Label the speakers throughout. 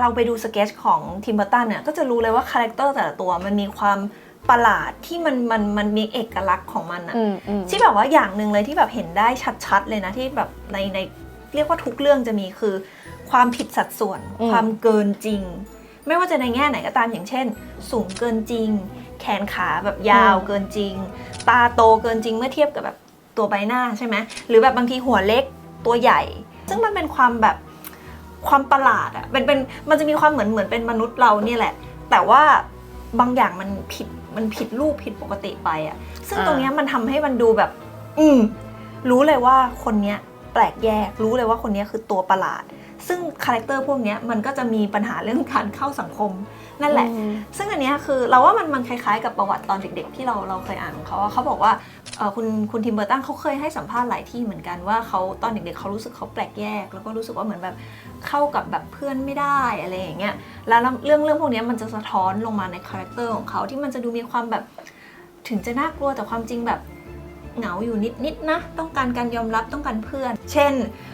Speaker 1: เราไปดูสเกจของทิมเบอร์ตันเนี่ยก็จะรู้เลยว่าคาแรคเตอร์แต่ละตัวมันมีความประหลาดที่มันมันมันมีเอกลักษณ์ของมันอะ
Speaker 2: อืมอืม
Speaker 1: ที่แบบว่าอย่างหนึ่งเลยที่แบบเห็นได้ชัดๆเลยนะที่แบบในในเรียกว่าทุกเรื่องจะมีคือ ความผิดสัดส่วน ความเกินจริง ไม่ว่าจะในแง่ไหนก็ตามอย่างเช่น สูงเกินจริง แขนขาแบบยาวเกินจริง ตาโตเกินจริงเมื่อเทียบกับแบบตัวใบหน้าใช่ไหมหรือแบบบางทีหัวเล็กตัวใหญ่ ซึ่งมันเป็นความแบบ ความประหลาดอะเป็นเป็นมันจะมีความเหมือนเหมือนเป็นมนุษย์เราเนี่ยแหละ แต่ว่าบางอย่างมันผิดมันผิดรูปผิดปกติไปอะซึ่งตรงเนี้ยมันทำให้มันดูแบบ อืมรู้เลยว่าคนเนี้ยแปลกแยกรู้เลยว่าคนเนี้ยคือตัวประหลาด ซึ่งคาแรคเตอร์พวกเนี้ยมันก็จะมีปัญหาเรื่องการเข้าสังคมนั่นแหละ
Speaker 2: อืม
Speaker 1: ซึ่งอันเนี้ยคือเราว่ามันมันคล้ายๆ กับประวัติตอนเด็กๆ ที่เราเราเคยอ่านของเขาว่าเขาบอกว่าเอ่อคุณคุณทิมเบอร์ตันเขาเคยให้สัมภาษณ์หลายที่เหมือนกันว่าเขาตอนเด็กๆเขารู้สึกเขาแปลกแยก แล้วก็รู้สึกว่าเหมือนแบบเข้ากับแบบเพื่อนไม่ได้อะไรอย่างเงี้ยแล้วเรื่องเรื่องพวกเนี้ยมันจะสะท้อนลงมาในคาแรคเตอร์ของเขาที่มันจะดูมีความแบบถึงจะน่ากลัวแต่ความจริงแบบ เหงาอยู่นิดๆนะ ต้องการการยอมรับต้องการเพื่อน เช่น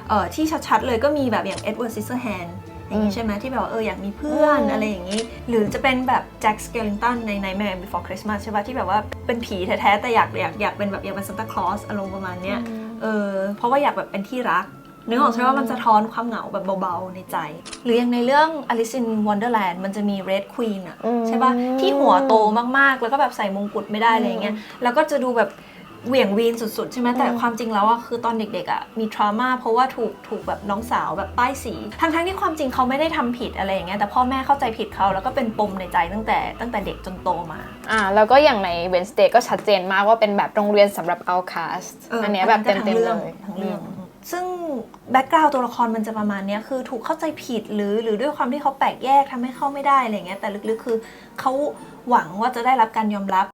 Speaker 1: เอ่อที่ชัดๆเลยก็มีแบบอย่างเอ็ดเวิร์ดซิสเซอร์แฮนอย่างนี้ใช่ไหมที่แบบว่าเอออยากมีเพื่อน
Speaker 2: อืม
Speaker 1: อะไรอย่างนี้ หรือจะเป็นแบบแจ็คสเกลิงตันใน Nightmare Before Christmas ใช่ป่ะที่แบบว่าเป็นผีแท้ๆ แต่อยากอยากอยากเป็นแบบอยากเป็นซานตาคลอสอารมณ์ประมาณเนี้ย เออเพราะว่าอยากแบบเป็นที่รักนึกออกใช่ไหมว่ามันสะท้อนความเหงาแบบเบาๆ ในใจ หรืออย่างในเรื่อง Alice in Wonderland มันจะมี Red Queen อะ
Speaker 2: อืม
Speaker 1: ใช่ป่ะที่หัวโตมากๆ แล้วก็แบบใส่มงกุฎไม่ได้อะไรอย่างเงี้ยแล้วก็จะดูแบบ เหวี่ยงวีนสุดๆ ใช่ไหมแต่
Speaker 2: อืม
Speaker 1: ความจริงแล้วอะคือตอนเด็กๆอะมีทรามาเพราะว่าถูกถูกแบบน้องสาวแบบป้ายสี ทั้งๆที่ความจริงเขาไม่ได้ทำผิดอะไรอย่างเงี้ยแต่พ่อแม่เข้าใจผิดเขาแล้วก็เป็นปมในใจตั้งแต่ตั้งแต่เด็กจนโตมา
Speaker 2: อ่าแล้วก็อย่างใน Wednesday ก็ชัดเจนมากว่าเป็นแบบโรงเรียนสำหรับ outcast อันเนี้ยแบบเต็มๆเลย
Speaker 1: ทั้งเรื่องซึ่งแบ็กกราวตัวละครมันจะประมาณเนี้ยคือถูกเข้าใจผิดหรือหรือด้วยความที่เขาแปลกแยกทำให้เข้าไม่ได้อะไรเงี้ยแต่ลึกๆคือเขาหวังว่าจะได้รับการยอมรับ